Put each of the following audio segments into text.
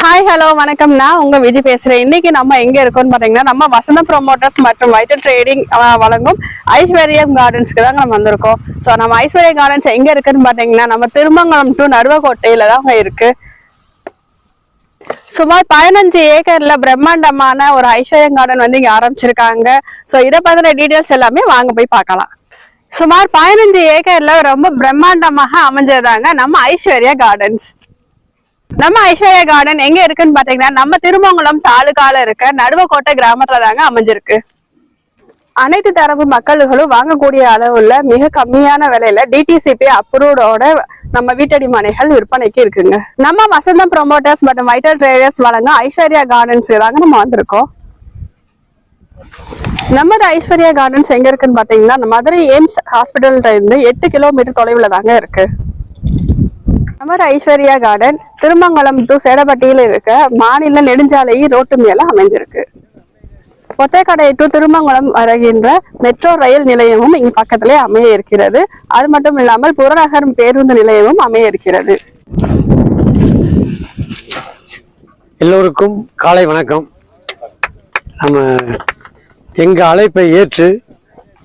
Hi hello வணக்கம். நான் உங்க விஜய் பேசுறேன். இன்னைக்கு நம்ம எங்க இருக்கோம்னு பாத்தீங்கன்னா நம்ம வசந்த ப்ரொமோட்டர்ஸ் மற்றும் வைட்டல் ட்ரேடிங் வழங்கும் ஐஸ்வர்யம் கார்டன்ஸ்க்கு தான் நம்ம வந்திருக்கோம். ஸோ நம்ம ஐஸ்வர்யா கார்டன்ஸ் எங்க இருக்குன்னு பாத்தீங்கன்னா நம்ம திருமங்கலம் டு நடுவக்கோட்டையில தான் இருக்கு. சுமார் பதினஞ்சு ஏக்கர்ல பிரம்மாண்டமான ஒரு ஐஸ்வர்யம் கார்டன் வந்து இங்க ஆரம்பிச்சிருக்காங்க. ஸோ இதை பத்தின டீடைல்ஸ் எல்லாமே வாங்க போய் பார்க்கலாம். சுமார் பதினஞ்சு ஏக்கர்ல ரொம்ப பிரம்மாண்டமாக அமைஞ்சதாங்க நம்ம ஐஸ்வர்யா கார்டன்ஸ் நம்ம ஐஸ்வர்யா கார்டன் எங்க இருக்குன்னு பாத்தீங்கன்னா நம்ம திருமங்கலம் தாலுகால இருக்க நடுவக்கோட்டை கிராமத்துல தாங்க அமைஞ்சிருக்கு. அனைத்து தரப்பு மக்களுகளும் வாங்கக்கூடிய அளவுல மிக கம்மியான விலையில டிடிசிபி அப்ரூவ்டோட நம்ம வீட்டடி மனைகள் விற்பனைக்கு இருக்குங்க. நம்ம வசந்தம் ப்ரொமோட்டர்ஸ் மற்றும் வைட்டல் ட்ரேடர்ஸ் வழங்க ஐஸ்வர்யா கார்டன்ஸ் தாங்க நம்ம வந்திருக்கோம். நமது ஐஸ்வர்யா கார்டன்ஸ் எங்க இருக்குன்னு பாத்தீங்கன்னா மதுரை எய்ம்ஸ் ஹாஸ்பிட்டல்ல இருந்து எட்டு கிலோமீட்டர் தொலைவுல தாங்க இருக்கு. நமது ஐஸ்வர்யா கார்டன் திருமங்கலம் டு சேடப்பட்டியில் இருக்க மாநில நெடுஞ்சாலை ரோட்டு மேல அமைஞ்சிருக்கு. ஒத்தைக்கடை டு திருமங்கலம் வருகின்ற மெட்ரோ ரயில் நிலையமும் இங்க பக்கத்திலே அமைய இருக்கிறது அது மட்டும் இல்லாமல் புறநகர் பேருந்து நிலையமும் அமைய இருக்கிறது எல்லோருக்கும் காலை வணக்கம். நம்ம எங்கள் அழைப்பை ஏற்று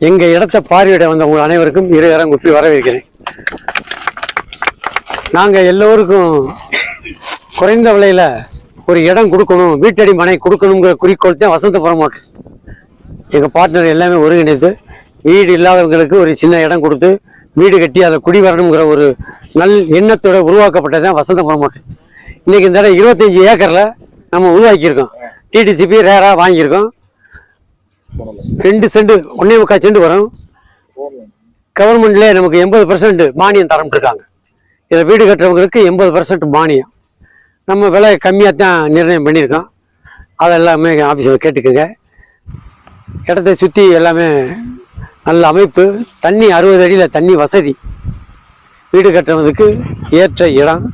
எங்கள் இடத்தை பார்வையிட வந்த உங்கள் அனைவருக்கும் இருகரம் குப்பி வரவேற்கிறேன். நாங்கள் எல்லோருக்கும் குறைந்த விலையில் ஒரு இடம் கொடுக்கணும் வீட்டடி மனை கொடுக்கணுங்கிற குறிக்கோள் தான் வசந்த ப்ரமோட்டர் எங்கள் பார்ட்னர் எல்லாமே ஒருங்கிணைத்து வீடு இல்லாதவங்களுக்கு ஒரு சின்ன இடம் கொடுத்து வீடு கட்டி அதில் குடி வரணுங்கிற ஒரு நல் எண்ணத்தோட உருவாக்கப்பட்டது தான் வசந்த ப்ரமோட்டர் இன்றைக்கி இந்த இடம் இருபத்தஞ்சி ஏக்கரில் நம்ம உருவாக்கியிருக்கோம். டிடிசிபி ரேராக வாங்கியிருக்கோம். ரெண்டு செண்டு ஒன்றே முக்கால் செண்டு வரும். கவர்மெண்ட்லேயே நமக்கு எண்பது பர்சன்ட் மானியம் தரம்ட்டுருக்காங்க இதில் வீடு கட்டுறவங்களுக்கு எண்பது பர்சன்ட் மானியம். நம்ம விலை கம்மியாக தான் நிர்ணயம் பண்ணியிருக்கோம். அதை எல்லாமே ஆஃபீஸில் கேட்டுக்கோங்க. இடத்தை சுற்றி எல்லாமே நல்ல அமைப்பு. தண்ணி அறுபது அடியில் தண்ணி வசதி. வீடு கட்டுறதுக்கு ஏற்ற இடம்.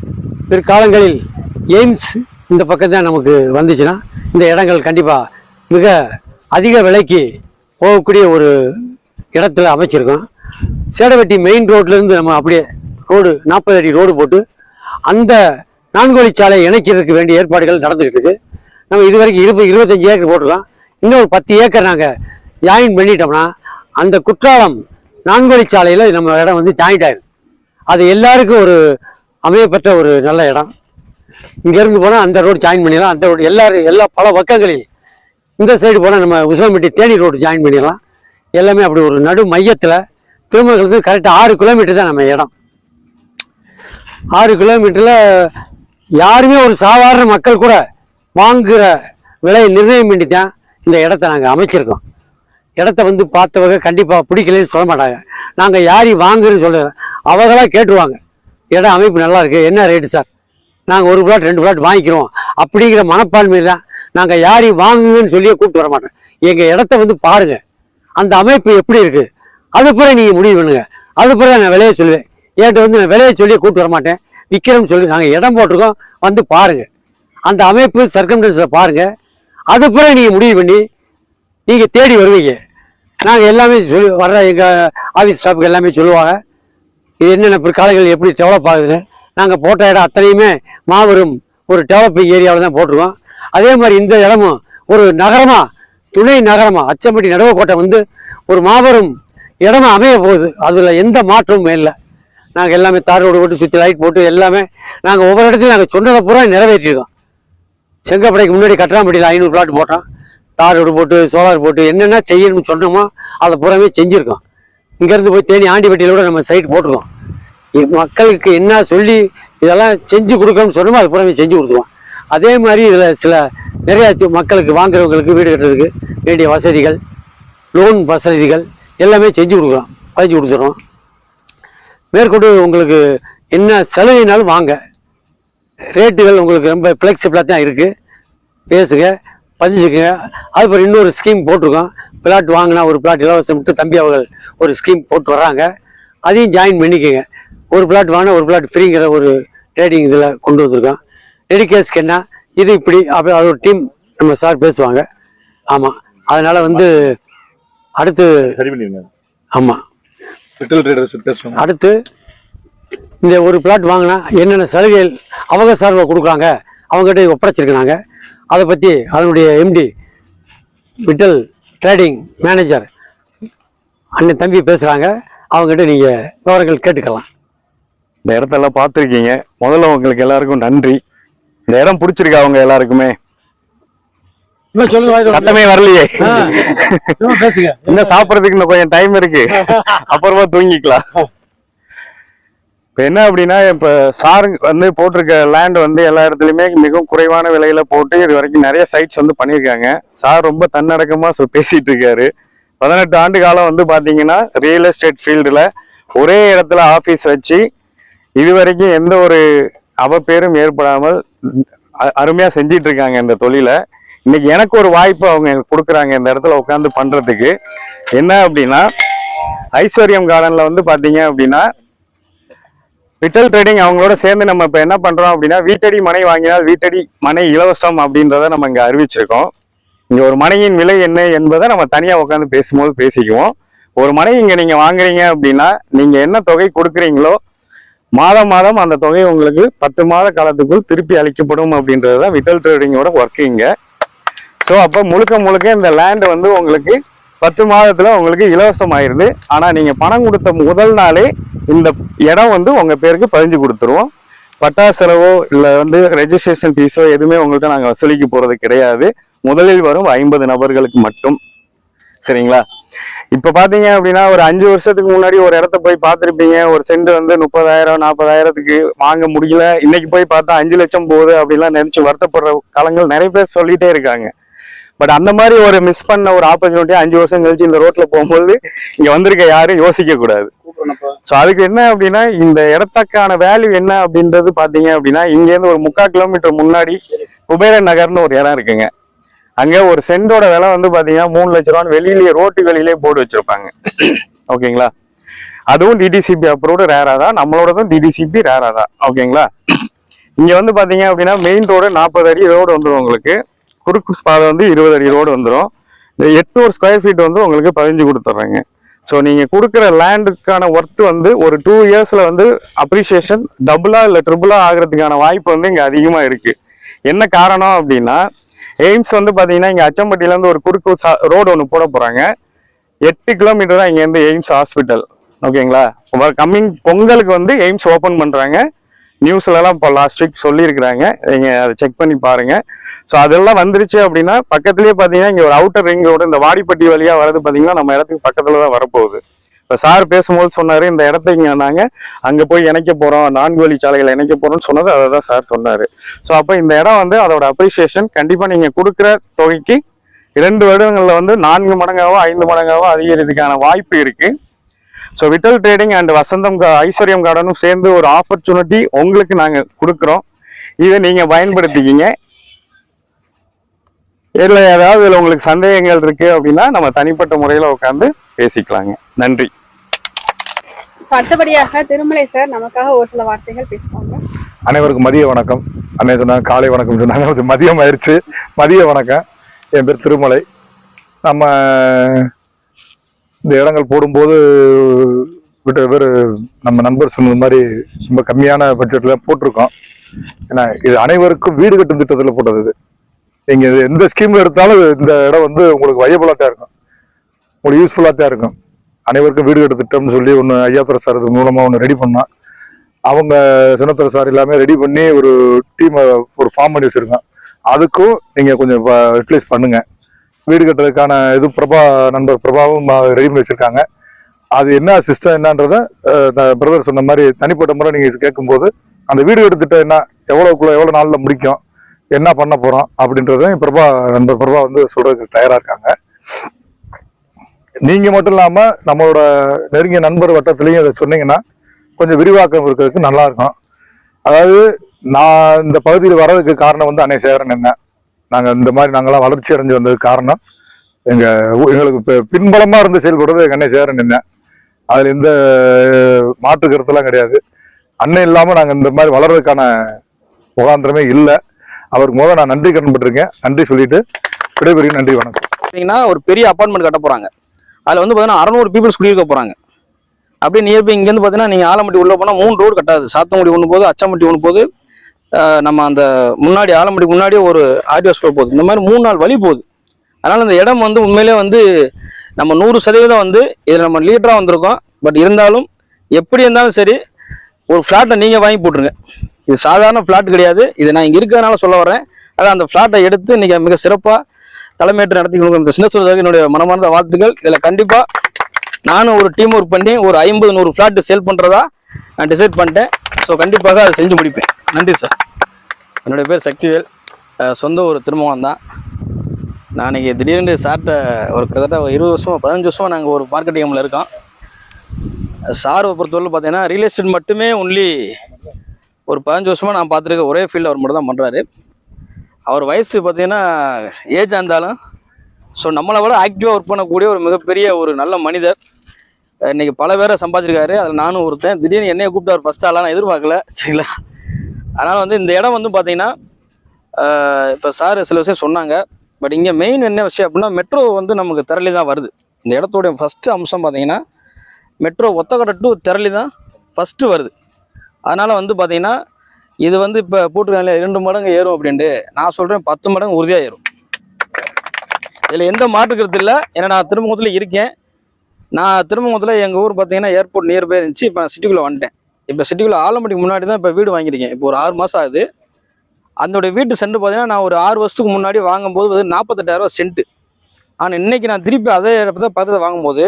பிற்காலங்களில் எய்ம்ஸ் இந்த பக்கம் தான் நமக்கு வந்துச்சுன்னா இந்த இடங்கள் கண்டிப்பாக மிக அதிக விலைக்கு போகக்கூடிய ஒரு இடத்துல அமைச்சிருக்கோம். சேடவெட்டி மெயின் ரோட்லேருந்து நம்ம அப்படியே ரோடு நாற்பது அடி ரோடு போட்டு அந்த நான்கு சாலையை இணைக்கிறதுக்கு வேண்டிய ஏற்பாடுகள் நடந்துகிட்டு இருக்கு. நம்ம இது வரைக்கும் இருபது இருபத்தஞ்சி ஏக்கர் போட்டுலாம் இன்னும் ஒரு பத்து ஏக்கர் நாங்கள் ஜாயின் பண்ணிட்டோம்னா அந்த குற்றாலம் நான்கு சாலையில் நம்ம இடம் வந்து ஜாயிண்ட் ஆயிடும் அது எல்லாருக்கும் ஒரு அமையப்பெற்ற ஒரு நல்ல இடம். இங்கேருந்து போனால் அந்த ரோடு ஜாயின் பண்ணிடலாம். அந்த ரோடு எல்லாரும் எல்லா பல பக்கங்களில் இந்த சைடு போனால் நம்ம உசிலம்பட்டி தேனி ரோடு ஜாயின் பண்ணிடலாம். எல்லாமே அப்படி ஒரு நடு மையத்தில் திருமணத்துக்கு கரெக்டாக ஆறு கிலோமீட்டர் தான் நம்ம இடம். ஆறு கிலோமீட்டரில் யாருமே ஒரு சாதாரண மக்கள் கூட வாங்குகிற விலையை நிர்ணயம் பண்ணி தான் இந்த இடத்த நாங்கள் அமைச்சிருக்கோம். இடத்த வந்து பார்த்தவங்க கண்டிப்பாக பிடிக்கலன்னு சொல்ல மாட்டாங்க. நாங்கள் யாரையும் வாங்குறேன்னு சொல்லுறோம் அவங்களாம் கேட்டுருவாங்க. இடம் அமைப்பு நல்லா இருக்குது என்ன ரேட்டு சார் நாங்கள் ஒரு பிளாட் ரெண்டு பிளாட் வாங்கிக்கிறோம். அப்படிங்கிற மனப்பான்மை தான் நாங்கள் யாரையும் வாங்குங்கன்னு சொல்லியே கூப்பிட்டு வர மாட்டோம். எங்கள் இடத்த வந்து பாருங்கள் அந்த அமைப்பு எப்படி இருக்குது அது பிறகு நீங்கள் முடிவு பண்ணுங்கள் அது பிறகு நான் விலையை சொல்லுவேன். என்கிட்ட வந்து நான் விலையை சொல்லி கூப்பிட்டு வர மாட்டேன். விற்கிறோம்னு சொல்லி நாங்கள் இடம் போட்டிருக்கோம். வந்து பாருங்க. அந்த அமைப்பு சர்க்கம்டன்ஸில் பாருங்கள் அது பிறகு நீங்கள் முடிவு பண்ணி நீங்கள் தேடி வருவீங்க. நாங்கள் எல்லாமே சொல்லி வர்ற எங்கள் ஆஃபீஸ் ஸ்டாஃப்க்கு எல்லாமே சொல்லுவாங்க. இது என்னென்ன பிற்காலங்கள் எப்படி டெவலப் ஆகுதுன்னு. நாங்கள் போட்ட இடம் அத்தனையுமே மாபெரும் ஒரு டெவலப்பிங் ஏரியாவில் தான் போட்டிருக்கோம். அதே மாதிரி இந்த இடமும் ஒரு நகரமாக துணை நகரமாக அச்சம்பட்டி நடுவக்கோட்டை வந்து ஒரு மாபெரும் இடமா அமைய போகுது. அதில் எந்த மாற்றமும் இல்லை. நாங்கள் எல்லாமே தார் ரோடு போட்டு சுற்றி லைட் போட்டு எல்லாமே நாங்கள் ஒவ்வொரு இடத்துலையும் நாங்கள் சொன்னதை பூரா நிறைவேற்றிருக்கோம். செங்கப்படைக்கு முன்னாடி கட்டணாம்பட்டியில் ஐநூறு பிளாட் போட்டோம். தார் ரோடு போட்டு சோலார் போட்டு என்னென்ன செய்யணும்னு சொன்னோமோ அதை பூராமே செஞ்சுருக்கோம். இங்கேருந்து போய் தேனி ஆண்டிப்பட்டியில் கூட நம்ம சைட் போட்டிருக்கோம். மக்களுக்கு என்ன சொல்லி இதெல்லாம் செஞ்சு கொடுக்கணும்னு சொன்னோமோ அது பூராமே செஞ்சு கொடுத்துருவோம். அதே மாதிரி இதில் சில நிறையா மக்களுக்கு வாங்குறவங்களுக்கு வீடு கட்டுறதுக்கு வேண்டிய வசதிகள் லோன் வசதிகள் எல்லாமே செஞ்சு கொடுக்குறோம். பதிஞ்சு கொடுத்துறோம் மேற்கொண்டு உங்களுக்கு என்ன சலுகைனாலும் வாங்க. ரேட்டுகள் உங்களுக்கு ரொம்ப ஃப்ளெக்சிபிளாக தான் இருக்குது பேசுங்க பதிஞ்சுக்குங்க. அதுக்கப்புறம் இன்னொரு ஸ்கீம் போட்டிருக்கோம். பிளாட் வாங்கினா ஒரு பிளாட் இலவசம் விட்டு தம்பி அவர்கள் ஒரு ஸ்கீம் போட்டு வர்றாங்க. அதையும் ஜாயின் பண்ணிக்கோங்க. ஒரு பிளாட் வாங்கினா ஒரு பிளாட் ஃப்ரீங்கிற ஒரு ட்ரேடிங் இதில் கொண்டு வந்திருக்கோம். டெடிகேஸ்க்கு என்ன? இது இப்படி அப்படி அது ஒரு டீம் நம்ம சார் பேசுவாங்க. ஆமாம் அதனால் வந்து அடுத்து சரி பண்ணிருங்க ஆமாம் லிட்டில் ட்ரேடர்ஸ் பேசுவாங்க அடுத்து இந்த ஒரு பிளாட் வாங்கினா என்னென்ன சலுகைகள் அவங்க சார்பில் கொடுக்குறாங்க? அவங்ககிட்ட ஒப்படைச்சிருக்கிறாங்க. அதை பற்றி அதனுடைய எம்டி விட்டல் ட்ரேடிங் மேனேஜர் அண்ணன் தம்பி பேசுகிறாங்க அவங்ககிட்ட நீங்கள் விவரங்கள் கேட்டுக்கலாம். இந்த இடத்தெல்லாம் பார்த்துருக்கீங்க. முதல்ல உங்களுக்கு எல்லாருக்கும் நன்றி. இந்த இடம் பிடிச்சிருக்கா அவங்க எல்லாருக்குமே. சத்தமே வரலையே. இன்னும் சாப்பிட்றதுக்கு இன்னும் கொஞ்சம் டைம் இருக்கு. அப்புறமா தூங்கிக்கலாம். இப்போ என்ன அப்படின்னா இப்போ சார் வந்து போட்டிருக்க லேண்ட் வந்து எல்லா இடத்துலையுமே மிகவும் குறைவான விலையில போட்டு இது வரைக்கும் நிறைய சைட்ஸ் வந்து பண்ணியிருக்காங்க. சார் ரொம்ப தன்னடக்கமாக சொ பேசிட்டு இருக்காரு. பதினெட்டு ஆண்டு காலம் வந்து பார்த்தீங்கன்னா ரியல் எஸ்டேட் ஃபீல்டில் ஒரே இடத்துல ஆஃபீஸ் வச்சு இது வரைக்கும் எந்த ஒரு அவப்பேரும் ஏற்படாமல் அ- அருமையா செஞ்சிட்டு இருக்காங்க இந்த தொழிலை. இன்னைக்கு எனக்கு ஒரு வாய்ப்பு அவங்க கொடுக்குறாங்க இந்த இடத்துல உட்காந்து பண்றதுக்கு. என்ன அப்படின்னா ஐஸ்வர்யம் கார்டன்ல வந்து பாத்தீங்க அப்படின்னா விட்டல் ட்ரேடிங் அவங்களோட சேர்ந்து நம்ம இப்போ என்ன பண்றோம் அப்படின்னா வீட்டடி மனை வாங்கினால் வீட்டடி மனை இலவசம் அப்படின்றத நம்ம இங்க அறிவிச்சிருக்கோம். இங்க ஒரு மனையின் விலை என்ன என்பதை நம்ம தனியா உட்காந்து பேசும்போது பேசிக்குவோம். ஒரு மனை இங்க நீங்க வாங்குறீங்க அப்படின்னா நீங்க என்ன தொகை கொடுக்குறீங்களோ மாதம் மாதம் அந்த தொகை உங்களுக்கு பத்து மாத காலத்துக்குள் திருப்பி அளிக்கப்படும் அப்படின்றது தான் விட்டல் ட்ரேடிங்கோட ஒர்க்கிங்க ஸோ அப்போ முழுக்க முழுக்க இந்த லேண்டு வந்து உங்களுக்கு பத்து மாதத்தில் உங்களுக்கு இலவசம் ஆயிருது ஆனால் நீங்கள் பணம் கொடுத்த முதல் நாளே இந்த இடம் வந்து உங்கள் பேருக்கு பதிஞ்சு கொடுத்துருவோம். பட்டா செலவோ இல்லை வந்து ரெஜிஸ்ட்ரேஷன் ஃபீஸோ எதுவுமே உங்கள்கிட்ட நாங்கள் வசூலிக்க போகிறது கிடையாது. முதலில் வரும் ஐம்பது நபர்களுக்கு மட்டும். சரிங்களா? இப்போ பார்த்தீங்க அப்படின்னா ஒரு அஞ்சு வருஷத்துக்கு முன்னாடி ஒரு இடத்த போய் பார்த்துருப்பீங்க. ஒரு சென்ட் வந்து முப்பதாயிரம் நாற்பதாயிரத்துக்கு வாங்க முடியல. இன்னைக்கு போய் பார்த்தா அஞ்சு லட்சம் போகுது அப்படின்லாம் நினச்சி வருத்தப்படுற காலங்கள் நிறைய பேர் சொல்லிகிட்டே இருக்காங்க. பட் அந்த மாதிரி ஒரு மிஸ் பண்ண ஒரு ஆப்பர்ச்சுனிட்டி அஞ்சு வருஷம் கழிச்சு இந்த ரோட்ல போகும்போது இங்க வந்திருக்க யாரும் யோசிக்க கூடாது. ஸோ அதுக்கு என்ன அப்படின்னா இந்த இடத்துக்கான வேல்யூ என்ன அப்படின்றது பாத்தீங்க அப்படின்னா இங்க இருந்து ஒரு முக்கால் கிலோமீட்டர் முன்னாடி குபேர நகர்னு ஒரு இடம் இருக்குங்க. அங்க ஒரு சென்டோட விலை வந்து பாத்தீங்கன்னா மூணு லட்ச ரூபான்னு வெளியிலேயே ரோட்டு வெளியிலே போர்டு வச்சிருப்பாங்க. ஓகேங்களா? அதுவும் டிடிசிபி அப்ரூவ்டு ரேரா தான். நம்மளோடதும் டிடிசிபி ரேரா தான். ஓகேங்களா? இங்க வந்து பாத்தீங்க அப்படின்னா மெயின் ரோடு நாற்பது அடி ரோடு வந்துடும் உங்களுக்கு. குறுக்கு பாதை வந்து இருபது அடி ரோடு வந்துடும் இந்த எட்நூறு ஸ்கொயர் ஃபீட் வந்து உங்களுக்கு பதிஞ்சு கொடுத்துட்றாங்க ஸோ நீங்கள் கொடுக்குற லேண்டுக்கான ஒர்த்து வந்து ஒரு டூ இயர்ஸில் வந்து அப்ரிஷியேஷன் டபுளாக இல்லை ட்ரிபிளாக ஆகிறதுக்கான வாய்ப்பு வந்து இங்கே அதிகமாக இருக்குது என்ன காரணம் அப்படின்னா எய்ம்ஸ் வந்து பார்த்தீங்கன்னா இங்கே அச்சம்பட்டியிலேருந்து ஒரு குறுக்கு ரோடு ஒன்று போட போகிறாங்க எட்டு கிலோமீட்டர் தான் இங்கேருந்து எய்ம்ஸ் ஹாஸ்பிட்டல் ஓகேங்களா கம்மிங் பொங்கலுக்கு வந்து எய்ம்ஸ் ஓப்பன் பண்ணுறாங்க நியூஸ்லலாம் இப்போ லாஸ்ட் வீக் சொல்லியிருக்கிறாங்க. நீங்கள் அதை செக் பண்ணி பாருங்கள் ஸோ அதெல்லாம் வந்துருச்சு அப்படின்னா பக்கத்துலேயே பார்த்தீங்கன்னா இங்கே ஒரு அவுட்டர் ரிங் இந்த வாடிப்பட்டி வழியாக வரது பார்த்தீங்கன்னா நம்ம இடத்துக்கு பக்கத்தில் தான் வரப்போகுது. இப்போ சார் பேசும்போது சொன்னார் இந்த இடத்த இங்கே நாங்கள் அங்கே போய் இணைக்க போகிறோம் நான்கு வழி சாலைகளை இணைக்க போகிறோம்னு சொன்னது அதை தான் சார் சொன்னார். ஸோ அப்போ இந்த இடம் வந்து அதோட அப்ரிசியேஷன் கண்டிப்பாக நீங்கள் கொடுக்குற தொகைக்கு இரண்டு வருடங்களில் வந்து நான்கு மடங்காவோ ஐந்து மடங்காவோ அதிகரிக்கிறதுக்கான வாய்ப்பு இருக்குது so vital trading and Vasantham Aishwaryam கார்டனும் சேர்ந்து ஒரு ஆப்பர்ச்சுனிட்டி உங்களுக்கு நாங்க கொடுக்குறோம். இதை நீங்க பயன்படுத்திக்கிங்க. இதுல ஏதாவது இதுல உங்களுக்கு சந்தேகங்கள் இருக்கு அப்படின்னா நம்ம தனிப்பட்ட முறையில உட்காந்து பேசிக்கலாங்க. நன்றி. அடுத்தபடியாக திருமலை சார் நமக்காக ஒரு சில வார்த்தைகள் பேசுவாங்க. அனைவருக்கும் மதிய வணக்கம். அன்னை சொன்னாங்க காலை வணக்கம் சொன்னாங்க. அது மதியம் ஆயிடுச்சு. மதிய வணக்கம். என் பேர் திருமலை. நம்ம இந்த இடங்கள் போடும்போது விட்டு பேர் நம்ம நண்பர் சொன்னது மாதிரி ரொம்ப கம்மியான பட்ஜெட்டில் போட்டிருக்கோம். ஏன்னா இது அனைவருக்கும் வீடு கட்டும் திட்டத்தில் போட்டது இது. நீங்கள் இது எந்த ஸ்கீமில் எடுத்தாலும் இந்த இடம் வந்து உங்களுக்கு வயபுளாக தான் இருக்கும். உங்களுக்கு யூஸ்ஃபுல்லாக தான் இருக்கும். அனைவருக்கும் வீடு கட்டு திட்டம்னு சொல்லி ஒன்று ஐயாத்துறை சார் இது மூலமாக ஒன்று ரெடி பண்ணோம் அவங்க சின்னத்துறை சார் எல்லாமே ரெடி பண்ணி ஒரு டீமை ஒரு ஃபார்ம் பண்ணி வச்சிருக்கோம் அதுக்கும் நீங்கள் கொஞ்சம் யூட்டிலைஸ் பண்ணுங்கள் வீடு கட்டுறதுக்கான இது பிரபா நண்பர் பிரபாவும் ரெடி பண்ணி வச்சுருக்காங்க. அது என்ன சிஸ்டம் என்னன்றத பிரதர் சொன்ன மாதிரி தனிப்பட்ட முறை நீங்கள் கேட்கும்போது அந்த வீடு கட்டு திட்டம் என்ன எவ்வளோக்குள்ள எவ்வளோ நாளில் முடிக்கும் என்ன பண்ண போகிறோம் அப்படின்றத பிரபா நண்பர் பிரபா வந்து சொல்கிறதுக்கு தயாராக இருக்காங்க. நீங்கள் மட்டும் இல்லாமல் நம்மளோட நெருங்கிய நண்பர் வட்டத்துலேயும் அதை சொன்னீங்கன்னா கொஞ்சம் விரிவாக்கம் இருக்கிறதுக்கு நல்லாயிருக்கும் அதாவது நான் இந்த பகுதியில் வர்றதுக்கு காரணம் வந்து அன்னை சேகரன் என்ன? நாங்கள் இந்த மாதிரி நாங்களாம் வளர்ச்சி அடைஞ்சு வந்ததுக்கு காரணம் எங்கள் எங்களுக்கு இப்போ பின்பலமாக இருந்து செயல்படுறது எங்க அன்னை சேகரன் என்ன. அதில் எந்த மாற்று கருத்தெல்லாம் கிடையாது. அண்ணன் இல்லாமல் நாங்கள் இந்த மாதிரி வளர்றதுக்கான முகாந்திரமே இல்லை. அவருக்கு முதல் நான் நன்றி கடன்பட்டிருக்கேன் நன்றி சொல்லிட்டு விடைபெறுகிறேன். நன்றி வணக்கம். பார்த்தீங்கன்னா ஒரு பெரிய அப்பார்ட்மெண்ட் கட்ட போகிறாங்க அதில் வந்து பார்த்தீங்கன்னா அறநூறு பீப்புள்ஸ் குடியிருக்க போகிறாங்க அப்படியே நியர்பை இங்கேருந்து பார்த்தீங்கன்னா நீங்கள் ஆலமட்டி உள்ளே போனால் மூணு ரோடு கட்டாது. சாத்தங்குடி ஒன்று போது அச்சாமட்டி ஒன்று போது நம்ம அந்த முன்னாடி ஆலம்படிக்கு முன்னாடியே ஒரு ஆர்டிஓ ஸ்கூல் போகுது. இந்த மாதிரி மூணு நாள் வழி போகுது. அதனால் இந்த இடம் வந்து உண்மையிலே வந்து நம்ம நூறு சதவீதம் வந்து இதில் நம்ம லீடராக வந்திருக்கோம். பட் இருந்தாலும் எப்படி இருந்தாலும் சரி ஒரு ஃப்ளாட்டை நீங்கள் வாங்கி போட்டுருங்க. இது சாதாரண ஃப்ளாட் கிடையாது. இது நான் இங்கே இருக்கிறதுனால சொல்ல வரேன் அதான் அந்த ஃப்ளாட்டை எடுத்து நீங்கள் மிக சிறப்பாக தலைமையேற்று நடத்தி கொடுக்குற இந்த சின்ன சொல்றதுக்கு என்னுடைய மனமார்ந்த வாழ்த்துக்கள். இதில் கண்டிப்பாக நானும் ஒரு டீம் ஒர்க் பண்ணி ஒரு ஐம்பது நூறு ஃப்ளாட்டு சேல் பண்ணுறதா நான் டிசைட் பண்ணிட்டேன். ஸோ கண்டிப்பாக அதை செஞ்சு முடிப்பேன். நன்றி சார். என்னுடைய பேர் சக்திவேல். சொந்த ஊர் திருமணம் தான் நான் இன்றைக்கி திடீர்னு சார்கிட்ட ஒரு கிட்டத்தட்ட ஒரு இருபது வருஷம் பதினஞ்சு வருஷமாக நாங்கள் ஒரு மார்க்கெட்டிங்கில் இருக்கோம். சார் பொறுத்தவரை பார்த்தீங்கன்னா ரியல் எஸ்டேட் மட்டுமே ஒன்லி ஒரு பதினஞ்சு வருஷமாக நான் பார்த்துருக்க ஒரே ஃபீல்டு அவர் மட்டும் தான் பண்ணுறாரு அவர் வயசு பார்த்தீங்கன்னா ஏஜாக இருந்தாலும் ஸோ நம்மளை விட ஆக்டிவாக ஒர்க் பண்ணக்கூடிய ஒரு மிகப்பெரிய ஒரு நல்ல மனிதர். இன்றைக்கி பல பேரை சம்பாதிச்சிருக்காரு. அதில் நானும் ஒருத்தன். திடீர்னு என்னையை கூப்பிட்டு அவர் ஃபஸ்ட் ஆளாக நான் எதிர்பார்க்கல. சரிங்களா? அதனால் வந்து இந்த இடம் வந்து பார்த்தீங்கன்னா இப்போ சார் சில விஷயம் சொன்னாங்க. பட் இங்கே மெயின் என்ன விஷயம் அப்படின்னா மெட்ரோ வந்து நமக்கு திரளி தான் வருது. இந்த இடத்தோடைய ஃபஸ்ட்டு அம்சம் பார்த்தீங்கன்னா மெட்ரோ ஒத்தக்கடை டு திரளி தான் ஃபஸ்ட்டு வருது. அதனால் வந்து பார்த்தீங்கன்னா இது வந்து இப்போ போட்டிருக்காங்க இரண்டு மடங்கு ஏறும் அப்படின்ட்டு. நான் சொல்கிறேன் பத்து மடங்கு உறுதியாக ஏறும். இதில் எந்த மாற்று இல்லை. ஏன்னா நான் திருமுகத்தில் இருக்கேன். நான் திருமுகத்தில் எங்கள் ஊர் பார்த்தீங்கன்னா ஏர்போர்ட் நியர்பை இருந்துச்சு. இப்போ நான் சிட்டிக்குள்ளே வந்துட்டேன். இப்போ சிட்டிக்குள்ள ஆலம்பட்டிக்கு முன்னாடி தான் இப்போ வீடு வாங்கியிருக்கேன். இப்போ ஒரு ஆறு மாதம் ஆகுது. அதனுடைய வீட்டு சென்ட் பார்த்தீங்கன்னா நான் ஒரு ஆறு வருஷத்துக்கு முன்னாடி வாங்கும்போது வந்து நாற்பத்தெட்டாயிரரூவா சென்ட்டு ஆனால் இன்னைக்கு நான் திருப்பி அதே இடத்துல பக்கத்தில் வாங்கும்போது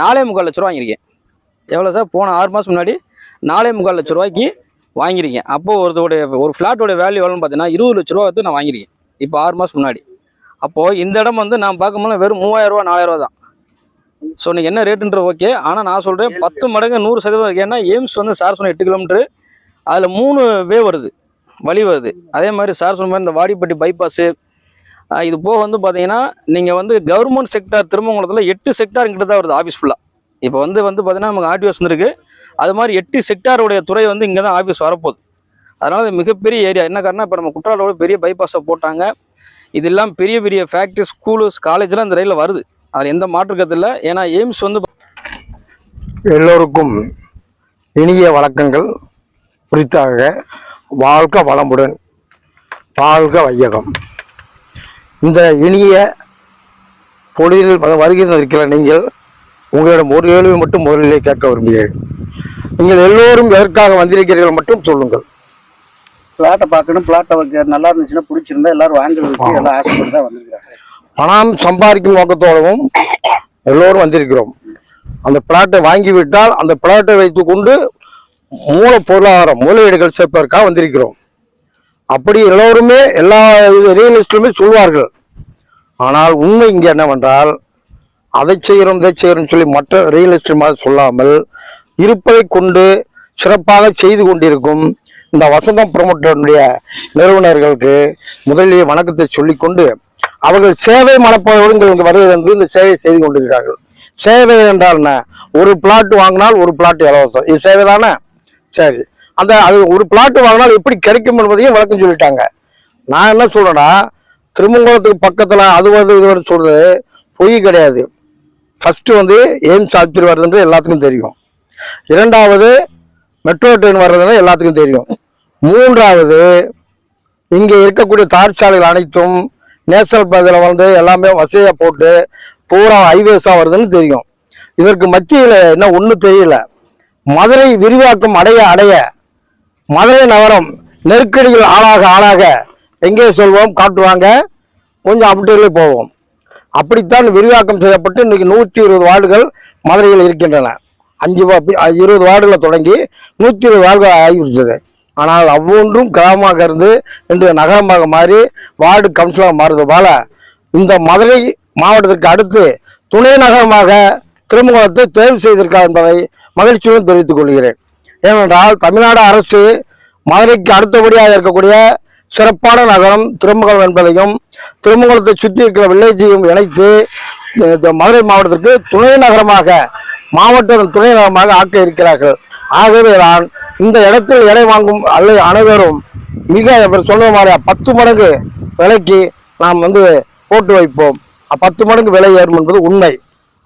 நாலே முக்கால் லட்ச ரூபா வாங்கியிருக்கேன். எவ்வளோ சார்? போன ஆறு மாதம் முன்னாடி நாலே முக்கால் லட்ச ரூபாய்க்கு வாங்கியிருக்கேன். அப்போது ஒருத்தோடைய ஒரு ஃப்ளாட்டோட வேல்யூ எவ்வளோன்னு பார்த்தீங்கன்னா இருபது லட்ச ரூபா வந்து நான் வாங்கியிருக்கேன். இப்போ ஆறு மாதம் முன்னாடி. அப்போது இந்த இடம் வந்து நான் பார்க்கும்போது வெறும் மூவாயிரரூவா நாலாயிரரூவா தான். ஸோ நீங்கள் என்ன ரேட்டுன்ற ஓகே ஆனால் நான் சொல்கிறேன் பத்து மடங்கு நூறு சதவீதம். ஏன்னா எய்ம்ஸ் வந்து சார் சொன்ன எட்டு கிலோமீட்டரு அதில் மூணு வே வருது. வழி வருது. அதே மாதிரி சார் சொன்ன மாதிரி இந்த வாடிப்பட்டி பைபாஸு இது போக வந்து பார்த்தீங்கன்னா நீங்கள் வந்து கவர்மெண்ட் செக்டார் திருமங்கலத்தில் எட்டு செக்டார் கிட்ட தான் வருது ஆஃபீஸ் ஃபுல்லாக இப்போ வந்து வந்து பார்த்தீங்கன்னா நமக்கு ஆர்டிஓஸ் வந்துருக்கு. அது மாதிரி எட்டு செக்டாருடைய துறை வந்து இங்கே தான் ஆஃபீஸ் வரப்போகுது. அதனால் இது மிகப்பெரிய ஏரியா என்ன காரணம் இப்போ நம்ம குற்றாலோட பெரிய பைபாஸை போட்டாங்க. இது இல்லாமல் பெரிய பெரிய ஃபேக்ட்ரி ஸ்கூலு காலேஜ்லாம் இந்த ரயிலில் வருது. அதில் எந்த மாற்று கருத்து இல்லை. ஏன்னா எய்ம்ஸ் வந்து எல்லோருக்கும் இனிய வணக்கங்கள். குறித்தாக வாழ்க வளமுடன் வாழ்க வையகம். இந்த இனிய பொழுதில் வ- வருகிறது இருக்கிற நீங்கள் உங்களிடம் ஒரு கேள்வி மட்டும் முதலிலே கேட்க விரும்புகிறேன். நீங்கள் எல்லோரும் எதற்காக வந்திருக்கிறீர்கள் மட்டும் சொல்லுங்கள். பிளாட்டை பார்க்கணும். பிளாட்டை நல்லா இருந்துச்சுன்னா பிடிச்சிருந்தா எல்லாரும் வாங்குறதுக்கு எல்லாம் ஆசைப்பட்டு தான் வந்திருக்காங்க பணம் சம்பாதிக்கும் நோக்கத்தோடவும் எல்லோரும் வந்திருக்கிறோம். அந்த பிளாட்டை வாங்கிவிட்டால் அந்த பிளாட்டை வைத்துக்கொண்டு மூல பொருளாதாரம் முதலீடுகள் சேர்ப்பதற்காக வந்திருக்கிறோம். அப்படி எல்லோருமே எல்லா ரியல் எஸ்டேட்டுமே சொல்வார்கள். ஆனால் உண்மை இங்கே என்னவென்றால் அதை செய்கிறோம் இதை செய்கிறோம்னு சொல்லி மற்ற ரியல் எஸ்டேட் மாதிரி சொல்லாமல் இருப்பதை கொண்டு சிறப்பாக செய்து கொண்டிருக்கும் இந்த வசந்தம் ப்ரொமோட்டருடைய நிறுவனர்களுக்கு முதலிய வணக்கத்தை சொல்லிக்கொண்டு அவர்கள் சேவை மனப்பாவோடு இங்கு வருவது என்று இந்த சேவை செய்து கொண்டிருக்கிறார்கள். சேவை என்றால் என்ன? ஒரு பிளாட் வாங்கினால் ஒரு பிளாட் இலவசம். இது சேவை தானே? சரி. அந்த அது ஒரு பிளாட் வாங்கினால் எப்படி கிடைக்கும் என்பதையும் விளக்கம் சொல்லிட்டாங்க. நான் என்ன சொல்றேன்னா திருமங்கலத்துக்கு பக்கத்துல அது வருது இது வருது சொல்றது பொய் கிடையாது. ஃபர்ஸ்ட் வந்து எய்ம்ஸ் ஆஸ்பத்திரி வருதுன்றது எல்லாத்துக்கும் தெரியும். இரண்டாவது மெட்ரோ ட்ரெயின் வர்றதுன்னு எல்லாத்துக்கும் தெரியும். மூன்றாவது இங்கே இருக்கக்கூடிய தார் சாலைகள் அனைத்தும் நேஷனல் பகுதியில் வந்து எல்லாமே வசதியாக போட்டு பூரா ஹைவேஸாக வருதுன்னு தெரியும். இதற்கு மத்தியில் என்ன ஒன்றும் தெரியல. மதுரை விரிவாக்கம் அடைய அடைய மதுரை நகரம் நெருக்கடிகள் ஆளாக ஆளாக எங்கே சொல்வோம்? காட்டுவாங்க கொஞ்சம் அப்படியே போவோம். அப்படித்தான் விரிவாக்கம் செய்யப்பட்டு இன்றைக்கி நூற்றி இருபது வார்டுகள் மதுரையில் இருக்கின்றன. அஞ்சு இருபது வார்டுகளை தொடங்கி நூற்றி இருபது வார்டுகள் ஆகிவிட்டது. ஆனால் அவ்வொன்றும் கிராமமாக இருந்து இன்று நகரமாக மாறி வார்டு கவுன்சிலாக மாறுவது போல இந்த மதுரை மாவட்டத்திற்கு அடுத்து துணை நகரமாக திருமங்கலத்தை தேர்வு செய்திருக்கார் என்பதை மகிழ்ச்சியுடன் தெரிவித்துக் கொள்கிறேன். ஏனென்றால் தமிழ்நாடு அரசு மதுரைக்கு அடுத்தபடியாக இருக்கக்கூடிய சிறப்பான நகரம் திருமங்கலம் என்பதையும் திருமங்கலத்தை சுற்றி இருக்கிற வில்லேஜையும் இணைத்து இந்த- மதுரை மாவட்டத்திற்கு துணை நகரமாக மாவட்ட துணை நகரமாக ஆக்க இருக்கிறார்கள். ஆகவே தான் இந்த இடத்தில் எடை வாங்கும் அல்லது அனைவரும் மிக இவர் சொன்ன மாதிரி பத்து மடங்கு விலைக்கு நாம் வந்து போட்டு வைப்போம். பத்து மடங்கு விலை ஏறும் என்பது உண்மை.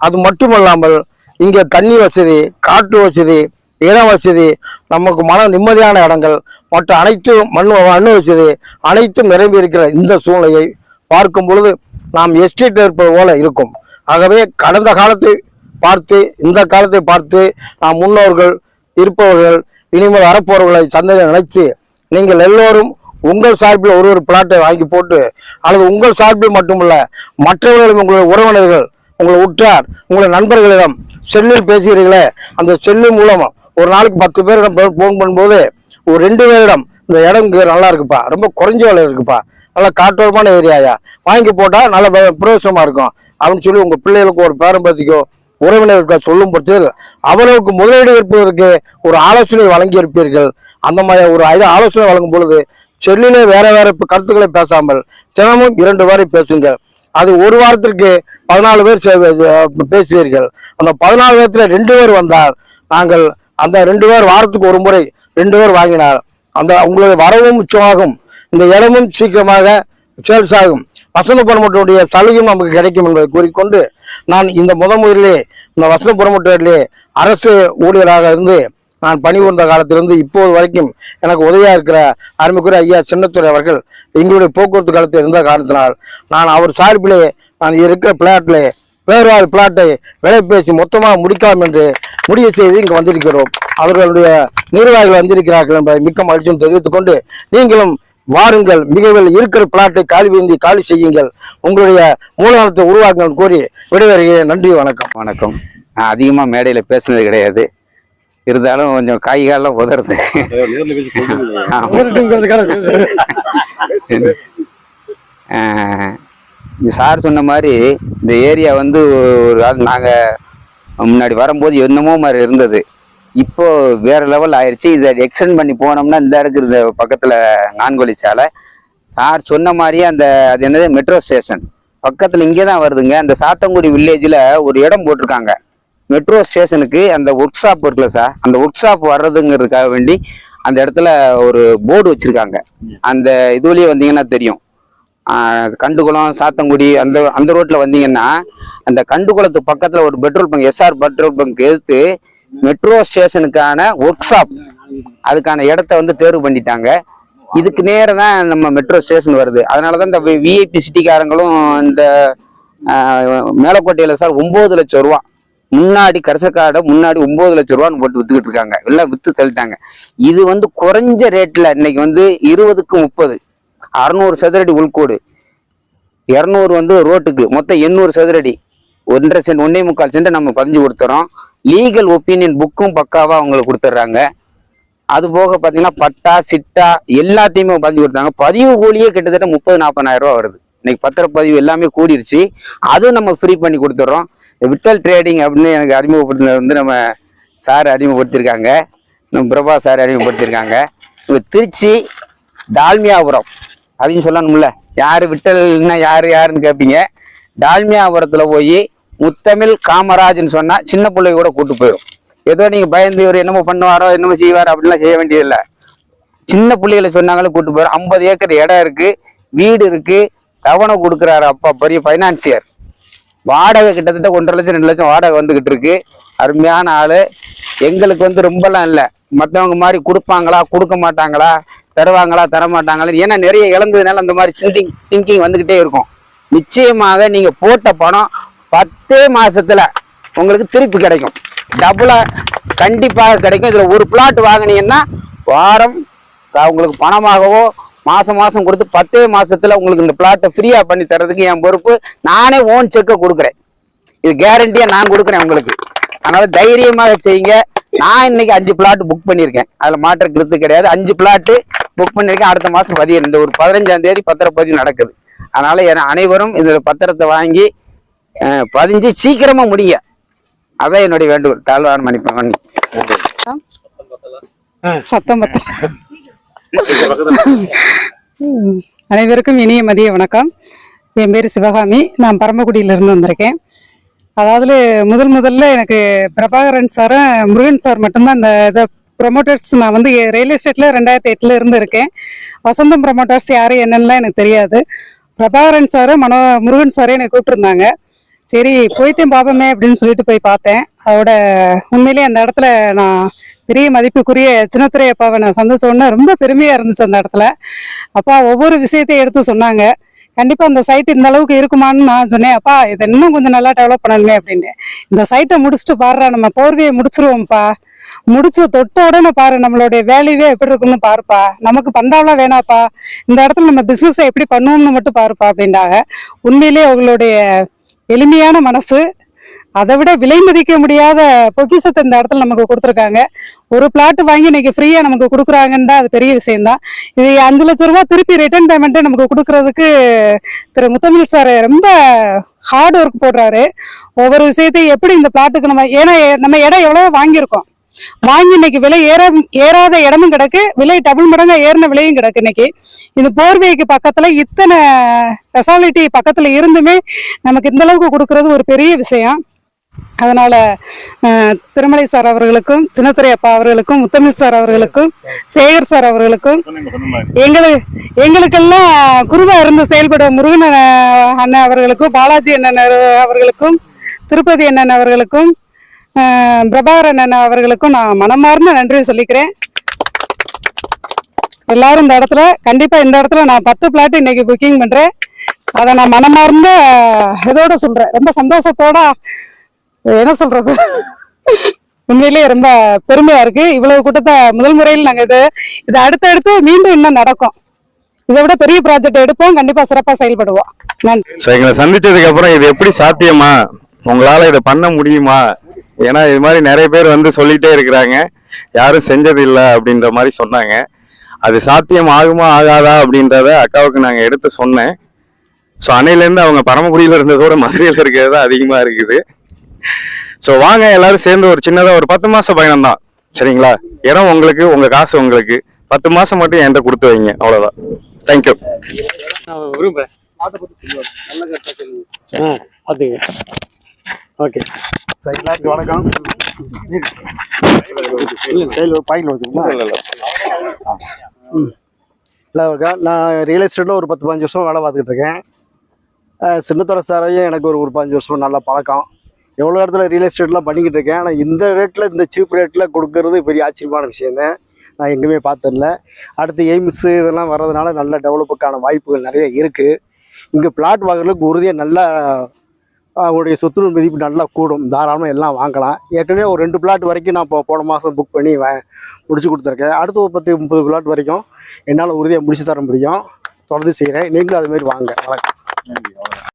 அது மட்டுமல்லாமல் இங்கே தண்ணி வசதி காற்று வசதி இட வசதி நமக்கு மன நிம்மதியான இடங்கள் மற்ற அனைத்து மண் மண் வசதி அனைத்தும் நிரம்பி இருக்கிற இந்த சூழ்நிலையை பார்க்கும் பொழுது நாம் எஸ்டேட் இருப்பது போல இருக்கும். ஆகவே கடந்த காலத்தை பார்த்து இந்த காலத்தை பார்த்து நாம் முன்னோர்கள் இருப்பவர்கள் இனிமேல் வரப்போறவர்களை சந்தையை நினைத்து நீங்கள் எல்லோரும் உங்கள் சார்பில் ஒரு ஒரு பிளாட்டை வாங்கி போட்டு அல்லது உங்கள் சார்பில் மட்டுமல்ல மற்றவர்களும் உங்களுடைய உறவினர்கள் உங்கள் உற்றார் உங்களுடைய நண்பர்களிடம் செல்லில் பேசுகிறீர்களே அந்த செல்லு மூலம் ஒரு நாளைக்கு பத்து பேரிடம் ஃபோன் பண்ணும்போது ஒரு ரெண்டு பேரிடம் இந்த இடம் நல்லா இருக்குப்பா ரொம்ப குறைஞ்ச விலை இருக்குப்பா நல்லா காற்றோரமான ஏரியாயா வாங்கி போட்டால் நல்ல பிரயோசனமாக இருக்கும் அப்படின்னு சொல்லி உங்கள் பிள்ளைகளுக்கு ஒரு பேரம்பத்திக்கோ உறவினர்கள் சொல்லும் பட்சத்தில் அவர்களுக்கு முதலீடு இருப்பதற்கு ஒரு ஆலோசனை வழங்கி இருப்பீர்கள் அந்த மாதிரி ஒரு ஆலோசனை வழங்கும் பொழுது செல்லிலே வேற வேற கருத்துக்களை பேசாமல் தினமும் இரண்டு வாரை பேசுங்கள். அது ஒரு வாரத்திற்கு பதினாலு பேர் சே- பேசுவீர்கள். அந்த பதினாலு பேர்த்துல ரெண்டு பேர் வந்தால் நாங்கள் அந்த ரெண்டு பேர் வாரத்துக்கு ஒரு முறை ரெண்டு பேர் வாங்கினார் அந்த உங்களுடைய வரவும் மிச்சமாகும். இந்த இடமும் சீக்கிரமாக சேல்ஸ் ஆகும். வசந்த புறமட்டுடைய சலுகையும் நமக்கு கிடைக்கும் என்பதை கூறிக்கொண்டு நான் இந்த முத முதலிலே இந்த வசந்த புறமுட்டிலே அரசு ஊழியராக இருந்து நான் பணி பணிபுரிந்த காலத்திலிருந்து இப்போது வரைக்கும் எனக்கு உதவியாக இருக்கிற அருமைக்குரிய ஐயா சின்னத்துறை அவர்கள் எங்களுடைய போக்குவரத்து காலத்தில் இருந்த காரணத்தினால் நான் அவர் சார்பிலே நான் இருக்கிற பிளாட்டிலே வேறு பிளாட்டை விலை பேசி மொத்தமாக முடிக்கலாம் என்று முடிவு செய்து இங்கு வந்திருக்கிறோம். அவர்களுடைய நிர்வாகிகள் வந்திருக்கிறார்கள் என்பதை மிக்க மகிழ்ச்சியும் தெரிவித்துக் கொண்டு நீங்களும் வாருங்கள். மிகவும் இருக்கிற பிளாட்டை காலி வேண்டி காலி செய்யுங்கள். உங்களுடைய மூலதனத்தை உருவாக்குங்கள் கூறி விடைவருகிறேன் நன்றி வணக்கம். வணக்கம். நான் அதிகமாக மேடையில் பேசினது கிடையாது. இருந்தாலும் கொஞ்சம் கை காலெல்லாம் உதறது. சார் சொன்ன மாதிரி இந்த ஏரியா வந்து ஒரு ஆள் நாங்கள் முன்னாடி வரும்போது என்னமோ மாதிரி இருந்தது. இப்போ வேற லெவல் ஆயிடுச்சு இதை எக்ஸ்டெண்ட் பண்ணி போனோம்னா இந்த இருக்கிற பக்கத்தில் நான்கொலி சாலை சார் சொன்ன மாதிரியே அந்த அது என்னது மெட்ரோ ஸ்டேஷன் பக்கத்தில் இங்கே தான் வருதுங்க. அந்த சாத்தங்குடி வில்லேஜில் ஒரு இடம் போட்டிருக்காங்க. மெட்ரோ ஸ்டேஷனுக்கு அந்த ஒர்க் ஷாப் இருக்குல்ல சார்? அந்த ஒர்க் ஷாப் வர்றதுங்கிறதுக்காக வேண்டி அந்த இடத்துல ஒரு போர்டு வச்சிருக்காங்க. அந்த இதுலயே வந்தீங்கன்னா தெரியும். கண்டுகுளம் சாத்தங்குடி அந்த அந்த ரோட்டில் வந்தீங்கன்னா அந்த கண்டுகுளத்து பக்கத்தில் ஒரு petrol bunk SR petrol bunk எடுத்து மெட்ரோ ஸ்டேஷனுக்கான ஒர்க் ஷாப் அதுக்கான இடத்த வந்து தேர்வு பண்ணிட்டாங்க. இதுக்கு நேரம் தான் நம்ம மெட்ரோ ஸ்டேஷன் வருது. அதனால தான் இந்த விஐபி சிட்டிக்காரங்களும் இந்த மேலக்கோட்டையில் சார் ஒம்பது லட்சம் ரூபா. முன்னாடி கரசக்காடை முன்னாடி ஒம்பது லட்சம் ரூபான்னு போட்டு வித்துக்கிட்டு இருக்காங்க. எல்லாம் வித்து தள்ளிட்டாங்க. இது வந்து குறைஞ்ச ரேட்டில் இன்னைக்கு வந்து இருபதுக்கு முப்பது. அறுநூறு சதுரடி உள்கோடு. இரநூறு வந்து ரோட்டுக்கு. மொத்தம் எண்ணூறு சதுரடி. ஒன்றரை சென்ட் ஒன்னே முக்கால் சென்ட் நம்ம பதிஞ்சு கொடுத்துறோம். லீகல் ஒப்பீனியன் புக்கும் பக்காவாக அவங்களுக்கு கொடுத்துட்றாங்க அது போக பார்த்தீங்கன்னா பட்டா சிட்டா எல்லாத்தையுமே பதிவு கொடுத்தாங்க. பதிவு கூலியே கிட்டத்தட்ட முப்பது நாற்பதாயிரம் ரூபா வருது. இன்னைக்கு பத்திரப்பதிவு எல்லாமே கூடிருச்சு. அதுவும் நம்ம ஃப்ரீ பண்ணி கொடுத்துட்றோம் விட்டல் ட்ரேடிங் அப்படின்னு எனக்கு அறிமுகப்படுத்தினது வந்து நம்ம சார் அறிமுகப்படுத்தியிருக்காங்க. நம்ம பிரபா சார் அறிமுகப்படுத்தியிருக்காங்க. இப்போ திருச்சி டால்மியாபுரம் அதையும் சொல்லணும்ல. யார் விட்டல்னா யார் யாருன்னு கேட்பீங்க டால்மியாபுரத்தில் போய் முத்தமிழ் காமராஜ்னு சொன்னால் சின்ன பிள்ளை கூட கூட்டு போயிடும். ஏதோ நீங்கள் பயந்து இவர் என்னமோ பண்ணுவாரோ என்னமோ செய்வாரோ அப்படிலாம் செய்ய வேண்டியதில்லை சின்ன பிள்ளைகளை சொன்னாங்களே கூட்டு போயிடும். ஐம்பது ஏக்கர் இடம் இருக்கு வீடு இருக்கு கவனம் கொடுக்குறாரு அப்பா பெரிய ஃபைனான்சியர் வாடகை கிட்டத்தட்ட ஒன்றரை லட்சம் ரெண்டு லட்சம் வாடகை வந்துகிட்டு இருக்கு. அருமையான ஆளு. எங்களுக்கு வந்து ரொம்பலாம் இல்லை. மற்றவங்க மாதிரி கொடுப்பாங்களா கொடுக்க மாட்டாங்களா தருவாங்களா தரமாட்டாங்களா? ஏன்னா நிறைய இழந்ததுனால அந்த மாதிரி சிந்திங் திங்கிங் வந்துகிட்டே இருக்கும். நிச்சயமாக நீங்க போட்ட பணம் பத்தே மாசத்துல உங்களுக்கு திருப்பி கிடைக்கும். டபுளா கண்டிப்பாக கிடைக்கும். இதுல ஒரு பிளாட் வாங்குனீங்கன்னா வாரம் உங்களுக்கு பணமாகவோ மாசம் மாசம் கொடுத்து பத்தே மாசத்துல உங்களுக்கு இந்த பிளாட்டை ஃப்ரீயா பண்ணி தரதுக்கு என் பொறுப்பு. நானே ஓன் செக்கை கொடுக்குறேன். இது கேரண்டியா நான் கொடுக்குறேன் உங்களுக்கு. அதனால தைரியமாக செய்யுங்க. நான் இன்னைக்கு அஞ்சு பிளாட் புக் பண்ணியிருக்கேன். அதுல மாற்ற கிருத்து கிடையாது. அஞ்சு பிளாட்டு புக் பண்ணியிருக்கேன். அடுத்த மாசம் பதிவு இந்த ஒரு பதினஞ்சாம் தேதி பத்திரப்பதிவு நடக்குது. அதனால என அனைவரும் இந்த பத்திரத்தை வாங்கி பதிஞ்சு சீக்கிரமா முடிங்க. அதான் என்னுடைய வேண்டுகோள். தாழ்வான மன்னிப்பு பண்ணி சத்தம். அனைவருக்கும் இனிய மதிய வணக்கம். என் பேர் சிவகாமி. நான் பரமக்குடியிலிருந்து வந்திருக்கேன். அதாவது முதல் முதல்ல எனக்கு பிரபாகரன் சாரும் முருகன் சார் மட்டும்தான் இந்த இதை ப்ரொமோட்டர்ஸ் நான் வந்து ரியல் எஸ்டேட்ல ரெண்டாயிரத்தி எட்டுல இருந்து இருக்கேன். வசந்தம் ப்ரொமோட்டர்ஸ் யாரு என்னன்னுலாம் எனக்கு தெரியாது. பிரபாகரன் சாரு மனோ முருகன் சாரே என்னை கூப்பிட்டுருந்தாங்க. சரி போயிட்டேன் பார்ப்போமே அப்படின்னு சொல்லிட்டு போய் பார்த்தேன். அதோட உண்மையிலேயே அந்த இடத்துல நான் பெரிய மதிப்புக்குரிய சின்னத்திரை அப்பாவை நான் சந்திச்சோன்னே ரொம்ப பெருமையாக இருந்துச்சு அந்த இடத்துல. அப்பா ஒவ்வொரு விஷயத்தையும் எடுத்து சொன்னாங்க. கண்டிப்பாக அந்த சைட் இந்த அளவுக்கு இருக்குமான்னு நான் சொன்னேன். அப்பா இதை இன்னும் கொஞ்சம் நல்லா டெவலப் பண்ணணுமே அப்படின்ட்டு. இந்த சைட்டை முடிச்சுட்டு பாடுறா நம்ம போர்வையை முடிச்சிருவோம்ப்பா. முடிச்சு தொட்ட உடனே பாரு நம்மளுடைய வேலையே எப்படி இருக்குன்னு பாருப்பா. நமக்கு பந்தாவெல்லாம் வேணாப்பா. இந்த இடத்துல நம்ம பிஸ்னஸை எப்படி பண்ணுவோம்னு மட்டும் பாருப்பா அப்படின்றாங்க. உண்மையிலேயே அவங்களுடைய எளிமையான மனசு அதை விட விலை மதிக்க முடியாத பொக்கிஷத்தை இந்த இடத்துல நமக்கு கொடுத்துருக்காங்க. ஒரு பிளாட் வாங்கி இன்னைக்கு ஃப்ரீயா நமக்கு கொடுக்குறாங்கன்னு தான் அது பெரிய விஷயம் தான் இது அஞ்சு லட்ச ரூபா திருப்பி ரிட்டர்ன் பேமெண்ட்டை நமக்கு கொடுக்கறதுக்கு திரு முத்தமிழ் சார் ரொம்ப ஹார்ட் ஒர்க் போடுறாரு. ஒவ்வொரு விஷயத்தையும் எப்படி இந்த பிளாட்டுக்கு நம்ம ஏன்னா நம்ம இடம் எவ்வளவோ வாங்கியிருக்கோம். வாங்கி இன்னைக்கு விலை ஏற ஏறாத இடமும் கிடக்கு. விலை டபுள் மடங்கா ஏறின விலையும் கிடக்கு இன்னைக்கு. இந்த போர்வைக்கு பக்கத்துல இத்தனை ஸ்பெஷாலிட்டி பக்கத்துல இருந்துமே நமக்கு இந்த அளவுக்கு கொடுக்கறது ஒரு பெரிய விஷயம். அதனால அஹ், திருமலை சார் அவர்களுக்கும் சின்னத்துறை அப்பா அவர்களுக்கும் முத்தமிழ் சார் அவர்களுக்கும் சேகர் சார் அவர்களுக்கும் எங்களுக்கு எங்களுக்கெல்லாம் குருவா இருந்து செயல்பட முருகன் அண்ணன் அண்ணன் அவர்களுக்கும் பாலாஜி அண்ணன் அவர்களுக்கும் திருப்பதி அண்ணன் அவர்களுக்கும் பிரபாகரன் அண்ணன் அவர்களுக்கும் நான் மனமார்ந்த நன்றி சொல்லிக்கிறேன். எல்லாரும் இந்த இடத்துல கண்டிப்பா இந்த இடத்துல நான் பத்து பிளாட் இன்னைக்கு புக்கிங் பண்றேன். அதை நான் மனமார்ந்த இதோட சொல்றேன். ரொம்ப சந்தோஷத்தோட என்ன சொல்றது? உண்மையிலேயே ரொம்ப பெருமையா இருக்கு. இவ்வளவு கூட்டத்தை முதல் முறையில் நாங்க இது இது அடுத்தடுத்து மீண்டும் இன்னும் நடக்கும். இதை விட பெரிய ப்ராஜெக்ட் எடுப்போம். கண்டிப்பா சிறப்பா செயல்படுவோம். நன்றி. எங்களை சந்திச்சதுக்கு அப்புறம் இது எப்படி சாத்தியமா? உங்களால இதை பண்ண முடியுமா? ஏன்னா இது மாதிரி நிறைய பேர் வந்து சொல்லிட்டே இருக்கிறாங்க. யாரும் செஞ்சது இல்லை அப்படின்ற மாதிரி சொன்னாங்க. அது சாத்தியம் ஆகுமா ஆகாதா அப்படின்றத அக்காவுக்கு நாங்கள் எடுத்து சொன்னேன். ஸோ அன்னையிலேருந்து அவங்க பரமக்குடியில் இருந்ததோட மதுரையில் இருக்கிறது தான் அதிகமாக இருக்குது. ஸோ வாங்க எல்லாரும் சேர்ந்து ஒரு சின்னதாக ஒரு பத்து மாச பயணம் தான். சரிங்களா? இடம் உங்களுக்கு உங்க காசு உங்களுக்கு. பத்து மாசம் மட்டும் என்கிட்ட கொடுத்து வைங்க. அவ்வளோதான் தேங்க்யூ விரும்புகிறேன் ஓகே சார் எல்லாருக்கும் வணக்கம். வச்சுருமா இல்லை இருக்கா நான் ரியல் எஸ்டேட்டில் ஒரு பத்து பதினஞ்சு வருஷம் வேலை பார்த்துக்கிட்டு இருக்கேன். அஹ் சின்னத்துறை சாரையும் எனக்கு ஒரு ஒரு பதினஞ்சு வருஷம் நல்ல பழக்கம். எவ்வளோ இடத்துல ரியல் எஸ்டேட்லாம் பண்ணிக்கிட்டு இருக்கேன் ஆனால் இந்த ரேட்டில் இந்த சீப் ரேட்டில் கொடுக்கறது பெரிய ஆச்சரியமான விஷயம்தான் நான் எங்கேயுமே பார்த்ததில்ல. அடுத்து எய்ம்ஸு இதெல்லாம் வர்றதுனால நல்ல டெவலப்புக்கான வாய்ப்புகள் நிறைய இருக்குது இங்கே பிளாட் வாங்குறதுக்கு உறுதியாக நல்ல அவருடைய சொத்து மதிப்பு நல்லா கூடும். தாராளமாக எல்லாம் வாங்கலாம். ஏற்கனவே ஒரு ரெண்டு பிளாட் வரைக்கும் நான் இப்போ போன மாதம் புக் பண்ணி வ- முடிச்சு கொடுத்துருக்கேன். அடுத்து ஒரு பத்து முப்பது பிளாட் வரைக்கும் என்னால் உறுதியாக முடிச்சு தர முடியும். தொடர்ந்து செய்கிறேன் நீங்களும் அதுமாரி வாங்க. வணக்கம்.